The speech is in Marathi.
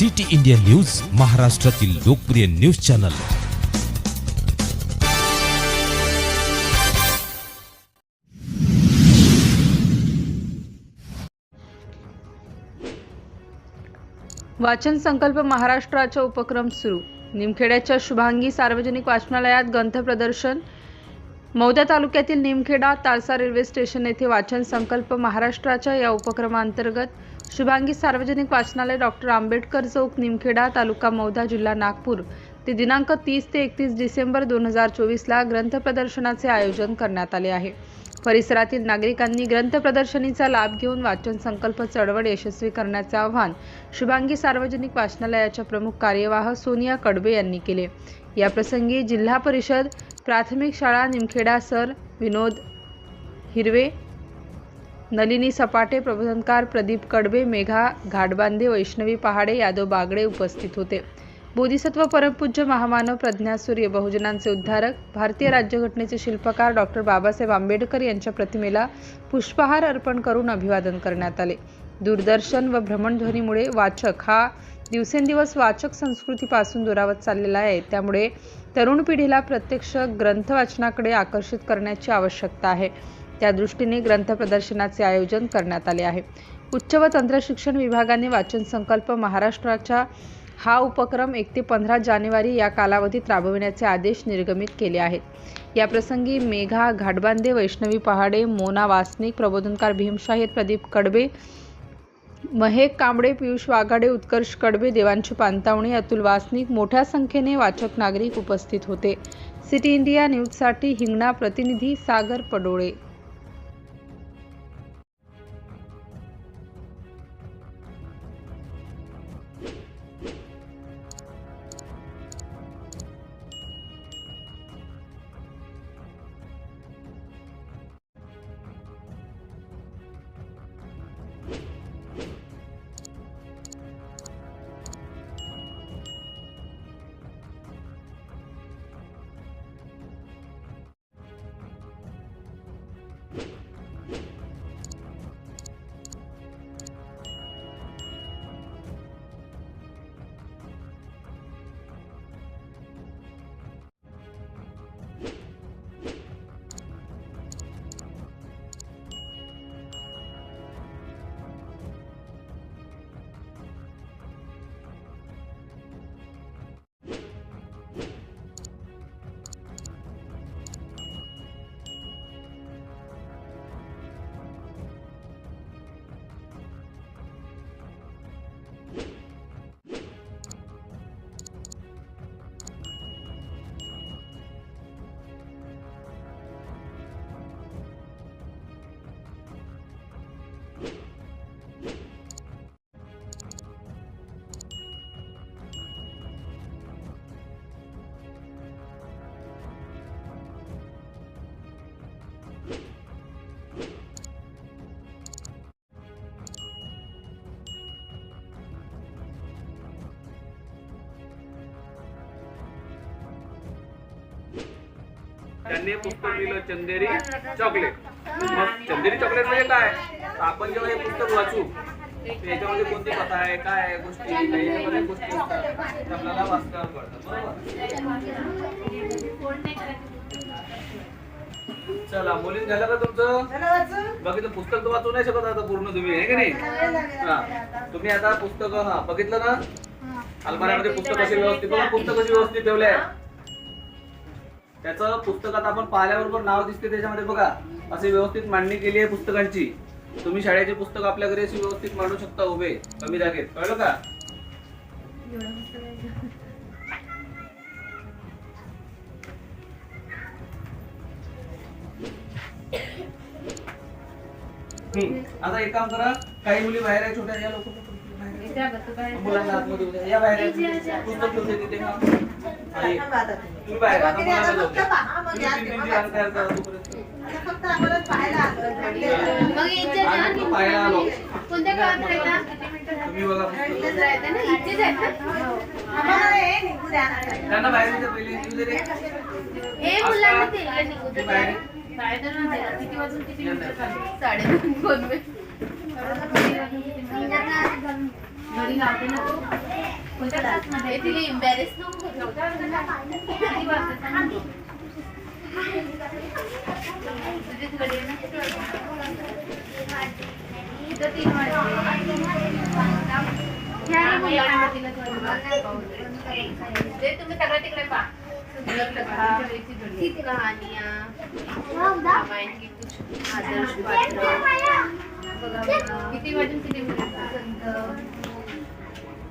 सिटी इंडिया न्यूज महाराष्ट्रातील लोकप्रिय न्यूज चॅनल. वाचन संकल्प महाराष्ट्राचा उपक्रम सुरू. निमखेड्याच्या शुभांगी सार्वजनिक वाचनालयात ग्रंथ प्रदर्शन. मौदा तालुक्यातील निमखेडा तारसा रेल्वे स्टेशन येथे वाचन संकल्प महाराष्ट्राच्या या उपक्रमांतर्गत शुभांगी सार्वजनिक वाचनालय डॉक्टर आंबेडकर चौक निमखेडा तालुका मौदा जिल्हा नागपूर. ते दिनांक तीस ते एकतीस डिसेंबर दोन हजार चोवीसला ग्रंथ प्रदर्शनाचे आयोजन करण्यात आले आहे. परिसरातील नागरिकांनी ग्रंथ प्रदर्शनीचा लाभ घेऊन वाचन संकल्प चळवळ यशस्वी करण्याचे आवाहन शुभांगी सार्वजनिक वाचनालयाच्या प्रमुख कार्यवाह सोनिया कडबे यांनी केले. याप्रसंगी जिल्हा परिषद प्राथमिक शाळा निमखेडा सर विनोद हिरवे नलिनी सपाटे प्रबोधनकार प्रदीप कडबे मेघा घाटबांधे वैष्णवी पहाडे यादव बागडे उपस्थित होते. बोधिसत्व परमपूज्य महामानव प्रज्ञासूर्य बहुजनांचे उद्धारक भारतीय राज्यघटनेचे शिल्पकार डॉक्टर बाबासाहेब आंबेडकर यांच्या प्रतिमेला पुष्पहार अर्पण करून अभिवादन करण्यात आले. दूरदर्शन व भ्रमणध्वनीमुळे वाचक हा दिवसेंदिवस वाचक संस्कृतीपासून दुरावत चाललेला आहे. त्यामुळे तरुण पिढीला प्रत्यक्ष ग्रंथ वाचनाकडे आकर्षित करण्याची आवश्यकता आहे. त्या दृष्टीने ग्रंथ प्रदर्शनाचे आयोजन करण्यात आले आहे. उच्च व तंत्रशिक्षण विभागाने वाचन संकल्प महाराष्ट्राच्या हा उपक्रम एक ते पंधरा जानेवारी या कालावधीत राबविण्याचे आदेश निर्गमित केले आहेत. याप्रसंगी मेघा घाटबांदे वैष्णवी पहाडे मोना वासनिक प्रबोधनकार भीमशाहीर प्रदीप कडबे महेक कांबळे पियुष वाघाडे उत्कर्ष कडबे देवांशी पांतावणे अतुल वासनिक मोठ्या संख्येने वाचक नागरिक उपस्थित होते. सिटी इंडिया न्यूजसाठी हिंगणा प्रतिनिधी सागर पडोळे. त्यांनी पुस्तक दिलं चंदेरी चॉकलेट. मग चंदेरी चॉकलेट म्हणजे काय? आपण जेव्हा हे पुस्तक वाचू याच्यामध्ये कोणती कथा आहे काय आहे गोष्टी काही गोष्टी असतात. आपल्याला वाचल्यावर कळतात बरोबर? चला मुलीत झालं का तुमचं? बघितलं पुस्तक तर वाचू नाही शकत आता पूर्ण तुम्ही आहे की नाही? हा. तुम्ही आता पुस्तक हा बघितलं ना? अलमाऱ्यामध्ये पुस्तक कशी व्यवस्थित बघा पुस्तक कशी व्यवस्थित ठेवले आहे त्याचं पुस्तकात आपण पाहिल्याबरोबर नाव दिसते त्याच्यामध्ये बघा. अशी व्यवस्थित मांडणी केली आहे पुस्तकांची. तुम्ही शाळेचे पुस्तक आपल्या घरी अशी व्यवस्थित मांडू शकता उभे कमी जागेत. कळलं का. आता एक काम करा काही मुली बाहेर आहे छोट्या या लोक मुलांना आतमध्ये या बाहेर. पुस्तक ठेवते तिथे. मग आणि तुम्ही बाहेर आता मुलांना जाऊ द्या. तुम्ही तीन तीनची रांग तयार करा तोपर्यंत. मग इथे आणि तो पाहायला आलो. कोणत्या राहता. इथेच राहता ना? इथेच आहेत ना. मुलांना ते निघू दे. किती वाजून किती दोन. घरी लावते ना तू? कोणत्या क्लासमध्ये तिला embarrass नको. किती. तुझीच घडी आहे ना? इथं तीन वाजले. घ्या रे मुलं, आणि तिला थोडं ते तुम्ही सगळं तिकडे पहा किती कहानिया रामायण की